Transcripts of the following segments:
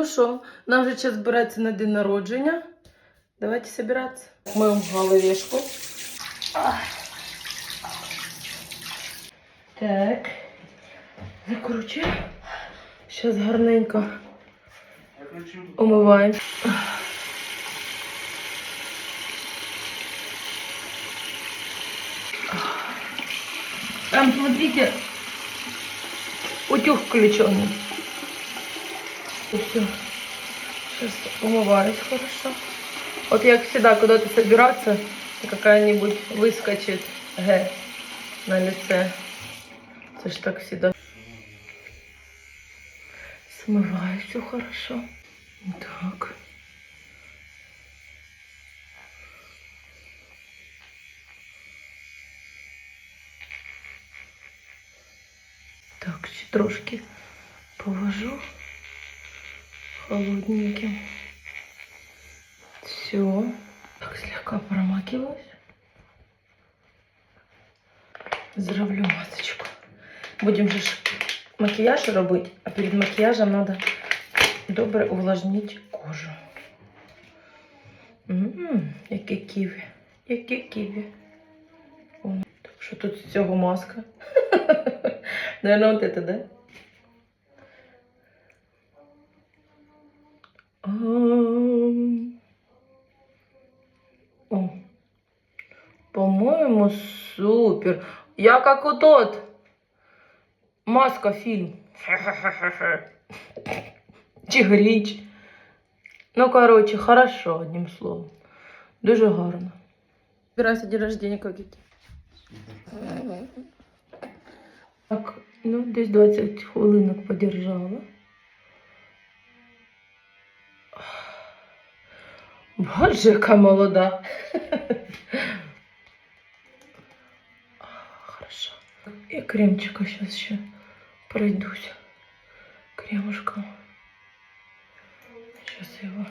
Ну що, нам вже час збиратися на день народження. Давайте собиратися. Ми в головешку. Так. Закручуємо. Зараз гарненько умиваємо. Там, смотрите, утюг включенный. Все. Сейчас умываюсь хорошо. Вот я всегда куда-то собираться, какая-нибудь выскочит Г на лице. Это ж так всегда. Смываю все хорошо. Так. Так, ще трошки повожу холодненьким. Все. Так, слегка промакиваюсь. Зроблю масочку. Будем же макияж робити, а перед макияжем надо добре увлажнити кожу. Ммм, яке ківі. Яке ківі. О, так що тут з цього маска? Наверное, вот это, да? Я как у тот. Маска фильм. Чигрич. Ну, короче, хорошо, одним словом. Дуже гарно. Збирайся день рождения какие-то. Так, ну, десь 20 хвилинок подержала. Боже, яка молода. І кремчика сейчас ще пройдусь. Кремушком. Сейчас его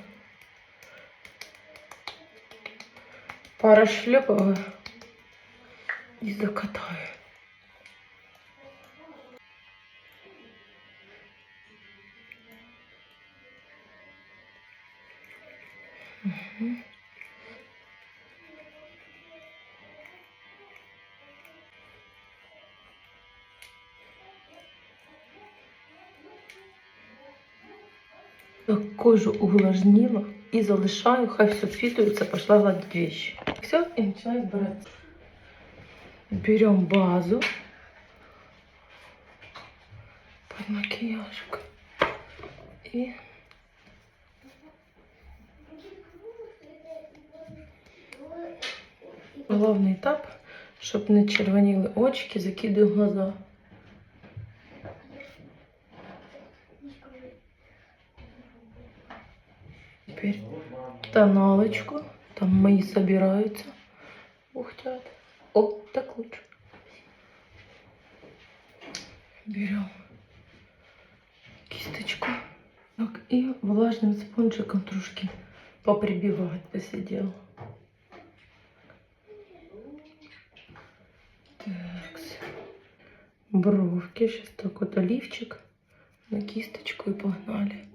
порошлепаю и закатаю. Кожу увлажнила и залишаю, хай все впитывается, пошла гладить вещи. Все, и начинаю збираться. Берем базу под макияжик и Головний етап, щоб не червоніли очки, закидую глаза. Теперь тоналочку. Там мои собираются. Ухтят. О, так лучше. Берем кисточку. Так, и влажным спонжиком трошки поприбивать посидел. Так. Бровки. Сейчас так вот оливчик на кисточку и погнали.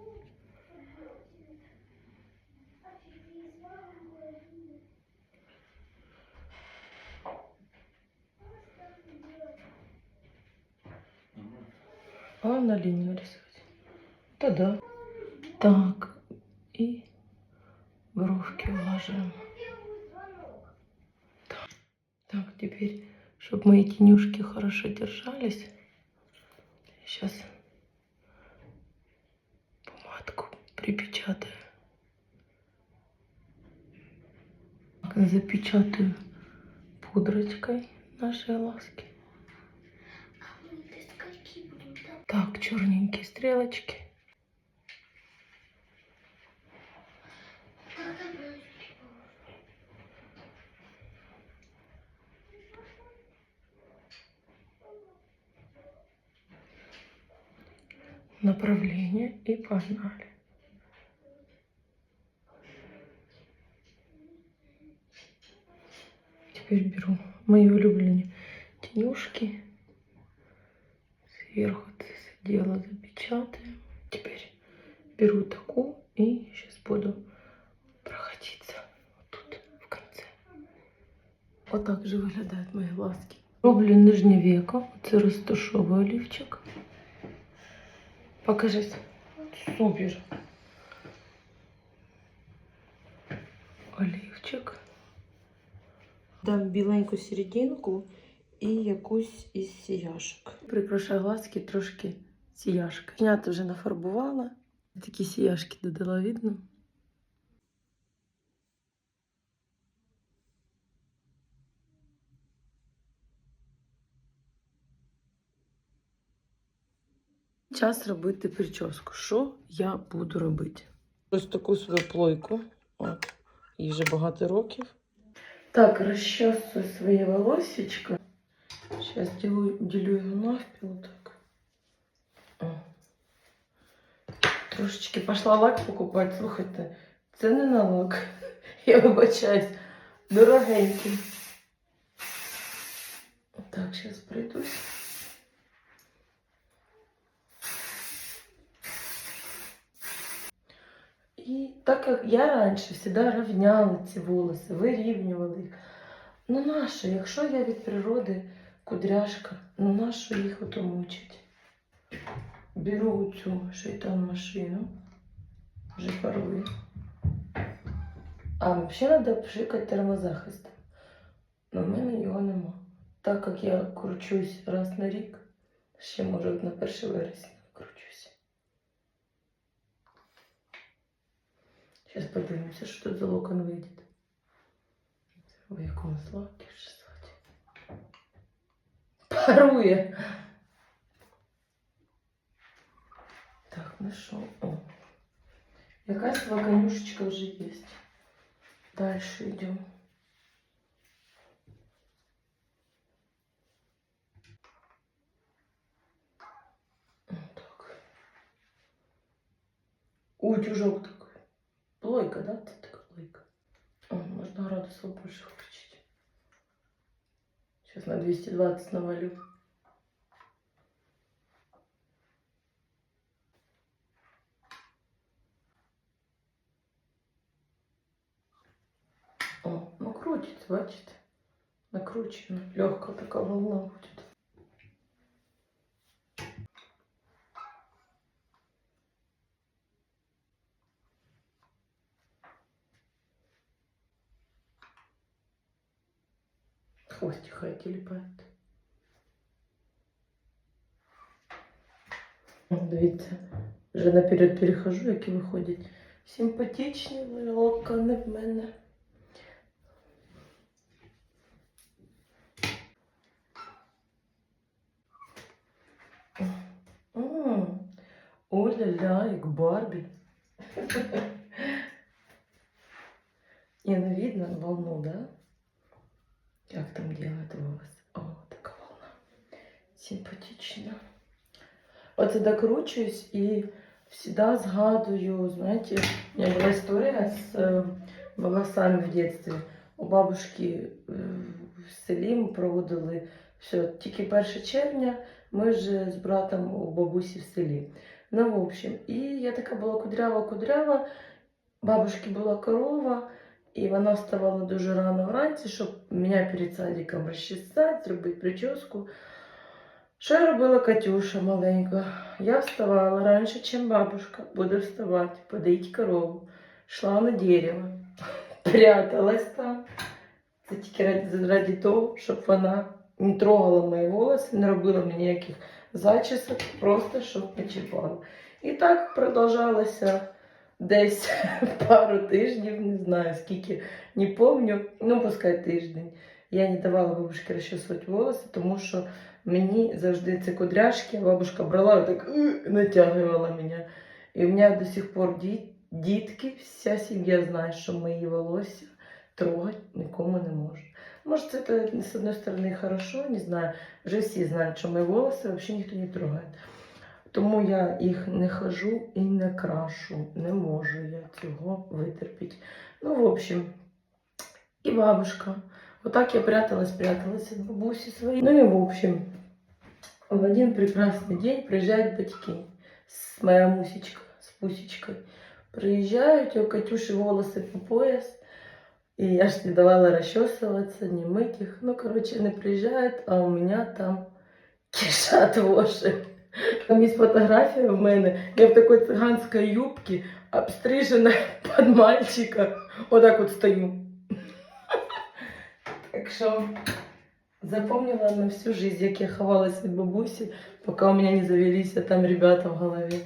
А на линию нарисовать. Да да. Так. И бровки уложим. Так. Так, теперь, чтобы мои тенюшки хорошо держались, сейчас помадку припечатаю. Так, Запечатаю пудрочкой нашей ласки. Так, черненькие стрелочки. Направление и погнали. Теперь беру мои улюбленные тенюшки. Сверху дело запечатаем. Теперь беру таку і зараз буду проходитися тут в конце. Отак же виглядають мої глазки. Роблю нижнє веко. Це розташовую олівчик. Покажись. Супер. Олівчик. Дам біленьку серединку і якусь із сіяшок. Прикрашаю глазки трошки сіяшки. Знято вже нафарбувала. Такі сіяшки додала, видно. Час робити прическу. Що я буду робити? Ось таку свою плойку. От. Їй вже багато років. Так, розчесую своє волосечко. Сейчас делаю, делю його навпіл так. О. Трошечки пошла лак покупати. Слухайте, це не на лак. Я вибачаюсь. Дорогенький. Так, зараз пройдусь. І так як я раніше завжди рівняла ці волоси, вирівнювала їх. Ну нащо, якщо я від природи кудряшка, ну нащо їх ото мучить? Беру цю шейтан машину, вже парую. А взагалі треба пшикати термозахистом. Но в мене його нема. Так як я кручусь раз на рік, ще може на 1 вересня кручусь. Сейчас подивимося, що тут за локон вийде. В якому вже звати. Парує. Так, ну що? О. Якась вагонюшечка вже є. Дальше йдемо. Утюжок такой. Плойка, да? Это такая плойка. О, можно градусов больше включить. Сейчас на 220 навалю. О, ну крутится, бачите? Накручено. Легкая такая волна будет. Хвостик хай тіліпають. О, Дивіться, вже наперед перехожу, які виходять симпатичні локони в мене. Оля-ля, як Барбі. Не, ну видно волну, да? Как там делают волосы? О, такая волна. Симпатично. Оце докручуюсь і всегда згадую, знаєте, у меня была история с э, волосами в детстве. У бабушки е, в селі ми проводили все, тільки 1 червня, ми ж з братом у бабусі в селі. Ну, в общем, і я така була кудрява-кудрява, бабушки була корова, і вона вставала дуже рано вранці, щоб мене перед садиком розчесати, зробити прическу. Що я робила Катюша маленька? Я вставала раніше, ніж бабушка буде вставати, подоїть корову. Шла на дерево, пряталась там. Це тільки раді, раді того, щоб вона не трогала мої волоси, не робила мені ніяких зачісок, просто щоб не чіпала. І так продовжалося десь пару тижнів, не знаю скільки, не помню, ну пускай тиждень. Я не давала бабушці розчесувати волоси, тому що мені завжди ці кудряшки, бабушка брала і так натягувала мене. І у мене до сих пор діт, дітки, вся сім'я знає, що мої волосся трогати нікому не можна. Може, це та- з одної сторони хорошо, не знаю. Вже всі знають, що мої волоси взагалі ніхто не трогає. Тому я їх не хожу і не крашу. Не можу я цього витерпіти. Ну, в общем, і бабушка. Отак я пряталась, пряталась від бабусі своєї. Ну і в общем, в один прекрасний день приїжджають батьки. С- Моя мусечка з пусечкой. Приезжают, у Катюши волосы по пояс. И я ж не давала расчесываться, не мыть их. Ну, короче, они приезжают, а у меня там кишат воши. Там есть фотография в мене. Я в такой цыганской юбке, обстрижена под мальчика. Вот так вот стою. Так що запомнила на всю жизнь, як я ховалась від бабусі, поки у мене не завелися там ребята в голові.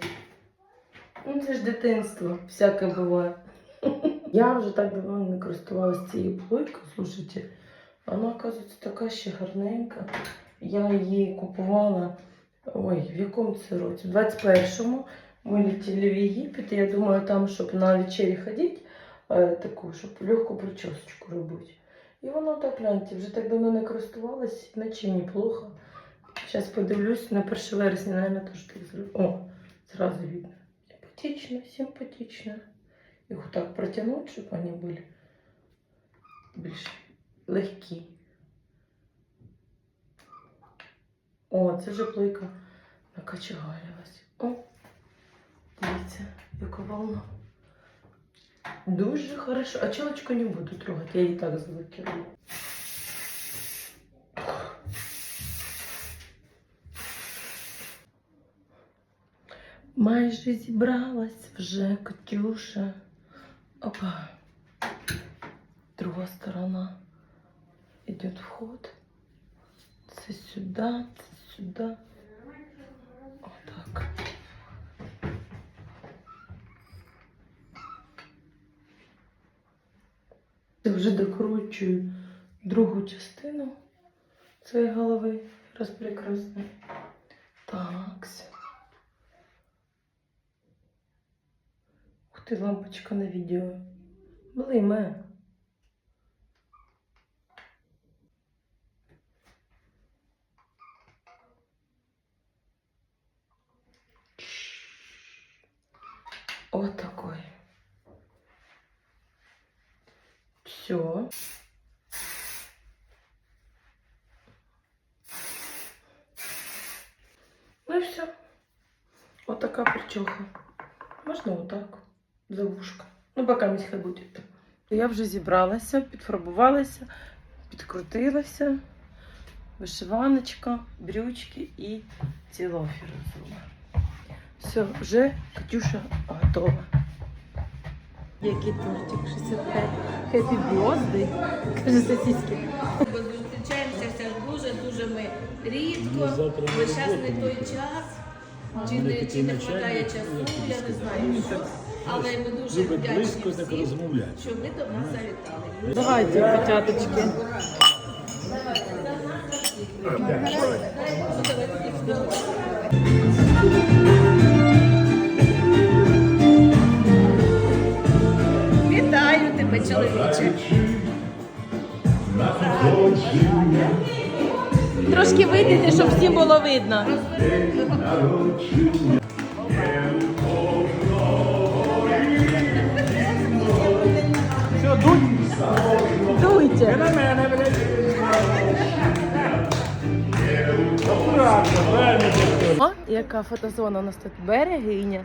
Ну, це ж дитинство, всяке буває. Я вже так давно не користувалася цією плойкою, слушайте. Вона, оказується, така ще гарненька. Я її купувала. Ой, в якому це році? В 21-му ми летіли в Єгипет, я думаю, там, щоб на вечері ходити, е, таку, щоб легку причосочку робити. І воно так, гляньте, вже так давно не користувалась, наче неплохо. Зараз подивлюсь, на 1 вересня, наверное, теж так зроблю. О, зразу видно. Симпатично, симпатично. Їх отак протягнути, щоб вони були більш легкі. О, це вже плойка накачагалилась. О, дивіться, яка волна. Дуже хорошо. А челочку не буду трогать, я її так заблокирую. Майже зібралась вже Катюша. Опа. Друга сторона. Идет вход. Це сюди, це сюди. Отак. Я вже докручую другу частину цієї голови розпрекрасної. Так. Ух ти, лампочка на відео. Блиме. Вот такой. Все. Ну и все. Вот такая причеха. Можна отак, за вушка. Ну, поки місь хай буде. Я вже зібралася, підфарбувалася, підкрутилася. Вишиваночка, брючки і ці лофери. Все, вже Катюша готова. Який тортик 65. Happy birthday. Каже сосиски. Зустрічаємося все дуже-дуже ми рідко, бо зараз не той час, чи не, чи не вистачає часу, я не знаю що. Але ми дуже вдячні всім, що ви до нас завітали. Давайте, котяточки. Вітаю тебе, чоловіче. Трошки вийдете, щоб всім було видно. Дуйте. О, яка фотозона у нас тут берегиня.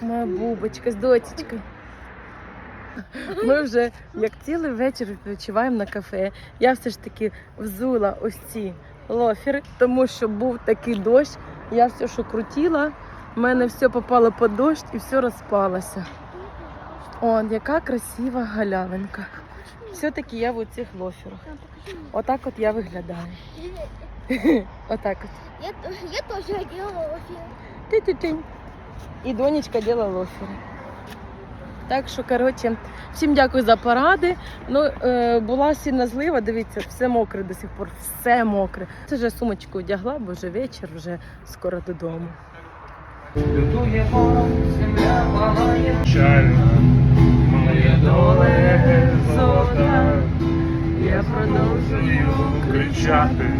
Моя бубочка з дочечкою. Ми вже як цілий вечір відпочиваємо на кафе. Я все ж таки взула ось ці лофери, тому що був такий дощ. Я все, що крутила, в мене все попало під дощ і все розпалося. О, яка красива галявинка. Все-таки я в цих лоферах. Отак от я виглядаю. Отак от. Я, т- я тоже одела. Ти-ти-тинь. І донечка діла лофери. Так що, коротше, всім дякую за поради. Ну, е, була сильна злива, дивіться, все мокре до сих пор, все мокре. Це вже сумочку одягла, бо вже вечір, вже скоро додому. Печально, моє доле я продовжую кричати.